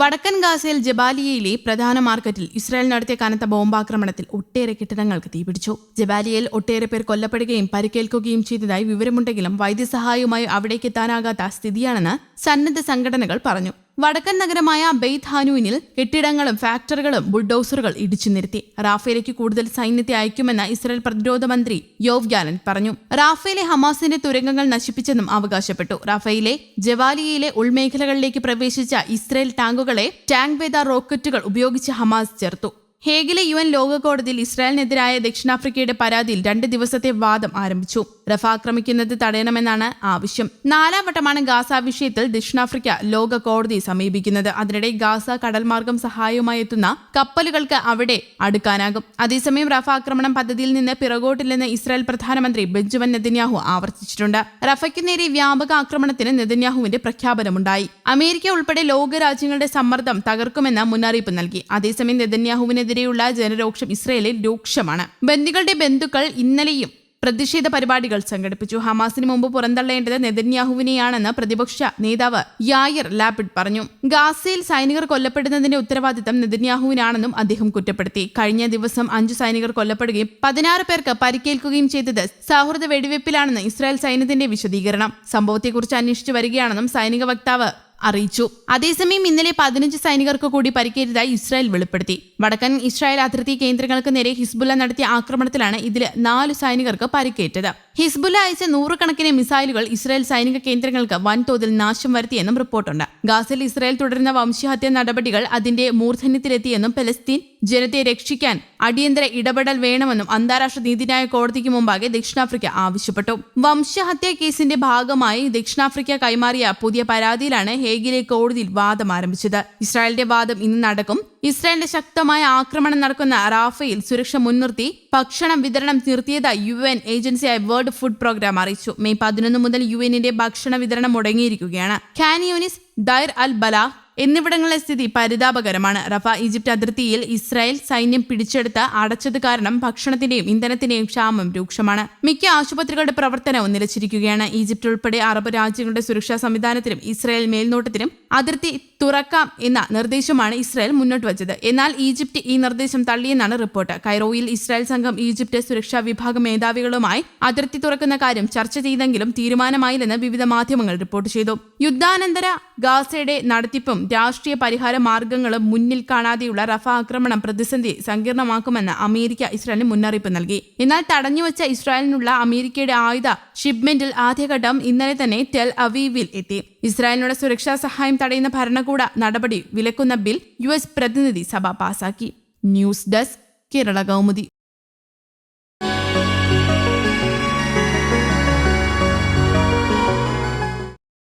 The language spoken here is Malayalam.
വടക്കൻ ഗാസയിൽ ജബാലിയയിലെ പ്രധാന മാർക്കറ്റിൽ ഇസ്രായേൽ നടത്തിയ കനത്ത ബോംബാക്രമണത്തിൽ ഒട്ടേറെ കെട്ടിടങ്ങൾക്ക് തീപിടിച്ചു. ജബാലിയയിൽ ഒട്ടേറെ പേർ കൊല്ലപ്പെടുകയും പരിക്കേൽക്കുകയും ചെയ്തതായി വിവരമുണ്ടെങ്കിലും വൈദ്യസഹായവുമായി അവിടേക്ക് എത്താനാകാത്ത സ്ഥിതിയാണെന്ന് സന്നദ്ധ സംഘടനകൾ പറഞ്ഞു. വടക്കൻ നഗരമായ ബെയ്ത് ഹാനുവിനിൽ കെട്ടിടങ്ങളും ഫാക്ടറികളും ബുൾഡോസറുകൾ ഇടിച്ചു നിരത്തി റാഫേലേക്ക് കൂടുതൽ സൈന്യത്തെ അയക്കുമെന്ന് ഇസ്രായേൽ പ്രതിരോധ മന്ത്രി യോവ് ഗ്യാലൻ പറഞ്ഞു. റാഫേലെ ഹമാസിന്റെ തുരങ്കങ്ങൾ നശിപ്പിച്ചെന്നും അവകാശപ്പെട്ടു. റാഫേലെ ജവാലിയയിലെ ഉൾമേഖലകളിലേക്ക് പ്രവേശിച്ച ഇസ്രായേൽ ടാങ്കുകളെ ടാങ്ക് വേദ റോക്കറ്റുകൾ ഉപയോഗിച്ച് ഹമാസ് ചേർത്തു ഹേഗിലെ യു എൻ ലോക കോടതിയിൽ ഇസ്രായേലിനെതിരായ ദക്ഷിണാഫ്രിക്കയുടെ പരാതിയിൽ രണ്ട് ദിവസത്തെ വാദം ആരംഭിച്ചു. റഫ ആക്രമിക്കുന്നത് തടയണമെന്നാണ് ആവശ്യം. നാലാം വട്ടമാണ് ഗാസ വിഷയത്തിൽ ദക്ഷിണാഫ്രിക്ക ലോക കോടതിയെ സമീപിക്കുന്നത്. അതിനിടെ ഗാസ കടൽമാർഗം സഹായവുമായി എത്തുന്ന കപ്പലുകൾക്ക് അവിടെ അടുക്കാനാകും. അതേസമയം റഫ ആക്രമണം പദ്ധതിയിൽ നിന്ന് പിറകോട്ടില്ലെന്ന് ഇസ്രായേൽ പ്രധാനമന്ത്രി ബെഞ്ചമിൻ നെതന്യാഹു ആവർത്തിച്ചിട്ടുണ്ട്. റഫയ്ക്ക് നേരെ വ്യാപക ആക്രമണത്തിന് നെതന്യാഹുവിന്റെ പ്രഖ്യാപനമുണ്ടായി. അമേരിക്ക ഉൾപ്പെടെ ലോകരാജ്യങ്ങളുടെ സമ്മർദ്ദം തകർക്കുമെന്ന് മുന്നറിയിപ്പ് നൽകി. അതേസമയം നെതന്യാഹുവിനെതിരെയുള്ള ജനരോക്ഷം ഇസ്രയേലിൽ രൂക്ഷമാണ്. ബന്ദികളുടെ ബന്ധുക്കൾ ഇന്നലെയും പ്രതിഷേധ പരിപാടികൾ സംഘടിപ്പിച്ചു. ഹമാസിന് മുമ്പ് പുറന്തള്ളേണ്ടത് നെതന്യാഹുവിനെയാണെന്ന് പ്രതിപക്ഷ നേതാവ് യായർ ലാപിഡ് പറഞ്ഞു. ഗാസയിൽ സൈനികർ കൊല്ലപ്പെടുന്നതിന്റെ ഉത്തരവാദിത്തം നെതന്യാഹുവിനാണെന്നും അദ്ദേഹം കുറ്റപ്പെടുത്തി. കഴിഞ്ഞ ദിവസം അഞ്ചു സൈനികർ കൊല്ലപ്പെടുകയും പതിനാറ് പേർക്ക് പരിക്കേൽക്കുകയും ചെയ്തത് സൗഹൃദ വെടിവെപ്പിലാണെന്ന് ഇസ്രായേൽ സൈന്യത്തിന്റെ വിശദീകരണം. സംഭവത്തെക്കുറിച്ച് അന്വേഷിച്ചു വരികയാണെന്നും സൈനിക വക്താവ് അറിയിച്ചു. അതേസമയം ഇന്നലെ പതിനഞ്ച് സൈനികർക്ക് കൂടി പരിക്കേറ്റതായി ഇസ്രായേൽ വെളിപ്പെടുത്തി. വടക്കൻ ഇസ്രായേൽ അതിർത്തി കേന്ദ്രങ്ങൾക്ക് നേരെ ഹിസ്ബുല്ല നടത്തിയ ആക്രമണത്തിലാണ് ഇതിൽ നാല് സൈനികർക്ക് പരിക്കേറ്റത്. ഹിസ്ബുല്ല അയച്ച നൂറുകണക്കിന് മിസൈലുകൾ ഇസ്രായേൽ സൈനിക കേന്ദ്രങ്ങൾക്ക് വൻതോതിൽ നാശം വരുത്തിയെന്നും റിപ്പോർട്ടുണ്ട്. ഗാസയിൽ ഇസ്രായേൽ തുടരുന്ന വംശഹത്യ നടപടികൾ അതിന്റെ മൂർധന്യത്തിലെത്തിയെന്നും പലസ്തീൻ ജനതയെ രക്ഷിക്കാൻ അടിയന്തര ഇടപെടൽ വേണമെന്നും അന്താരാഷ്ട്ര നീതിന്യായ കോടതിക്ക് മുമ്പാകെ ദക്ഷിണാഫ്രിക്ക ആവശ്യപ്പെട്ടു. വംശഹത്യ കേസിന്റെ ഭാഗമായി ദക്ഷിണാഫ്രിക്ക കൈമാറിയ പുതിയ പരാതിയിലാണ് ഹേഗിലെ കോടതിയിൽ വാദം ആരംഭിച്ചത്. ഇസ്രായേലിന്റെ വാദം ഇന്ന് നടക്കും. ഇസ്രായേലിന്റെ ശക്തമായ ആക്രമണം നടക്കുന്ന റാഫയിൽ സുരക്ഷ മുൻനിർത്തി ഭക്ഷണം വിതരണം നിർത്തിയതായി യു എൻ ഏജൻസിയായ വേൾഡ് ഫുഡ് പ്രോഗ്രാം അറിയിച്ചു. മെയ് പതിനൊന്ന് മുതൽ യു എന്നിന്റെ ഭക്ഷണ വിതരണം മുടങ്ങിയിരിക്കുകയാണ്. കാനിയോനിസ് ദൈർ അൽ ബലാഹ് എന്നിവിടങ്ങളിലെ സ്ഥിതി പരിതാപകരമാണ്. റഫ ഈജിപ്ത് അതിർത്തിയിൽ ഇസ്രായേൽ സൈന്യം പിടിച്ചെടുത്ത് അടച്ചത് കാരണം ഭക്ഷണത്തിന്റെയും ഇന്ധനത്തിന്റെയും ക്ഷാമം രൂക്ഷമാണ്. മിക്ക ആശുപത്രികളുടെ പ്രവർത്തനവും നിലച്ചിരിക്കുകയാണ്. ഈജിപ്ത് ഉൾപ്പെടെ അറബ് രാജ്യങ്ങളുടെ സുരക്ഷാ സംവിധാനത്തിനും ഇസ്രായേൽ മേൽനോട്ടത്തിനും അതിർത്തി തുറക്കാം എന്ന നിർദ്ദേശമാണ് ഇസ്രായേൽ മുന്നോട്ട് വച്ചത്. എന്നാൽ ഈജിപ്ത് ഈ നിർദ്ദേശം തള്ളിയെന്നാണ് റിപ്പോർട്ട്. കൈറോയിൽ ഇസ്രായേൽ സംഘം ഈജിപ്ത് സുരക്ഷാ വിഭാഗ മേധാവികളുമായി അതിർത്തി തുറക്കുന്ന കാര്യം ചർച്ച ചെയ്തെങ്കിലും തീരുമാനമായില്ലെന്ന് വിവിധ മാധ്യമങ്ങൾ റിപ്പോർട്ട് ചെയ്തു. യുദ്ധാനന്തര ഗാസയുടെ നടത്തിപ്പും രാഷ്ട്രീയ പരിഹാര മാർഗങ്ങളും മുന്നിൽ കാണാതെയുള്ള റഫ ആക്രമണം പ്രതിസന്ധി സങ്കീർണമാക്കുമെന്ന് അമേരിക്ക ഇസ്രായേലിന് മുന്നറിയിപ്പ് നൽകി. എന്നാൽ തടഞ്ഞുവച്ച ഇസ്രായേലിനുള്ള അമേരിക്കയുടെ ആയുധ ഷിപ്മെന്റിൽ ആദ്യഘട്ടം ഇന്നലെ തന്നെ ടെൽ അവീവിൽ എത്തി. ഇസ്രായേലിനുള്ള സുരക്ഷാ സഹായം തടയുന്ന ഭരണകൂട നടപടി വിലക്കുന്ന ബിൽ യു പ്രതിനിധി സഭ പാസാക്കി. News desk Kerala Kaumudi.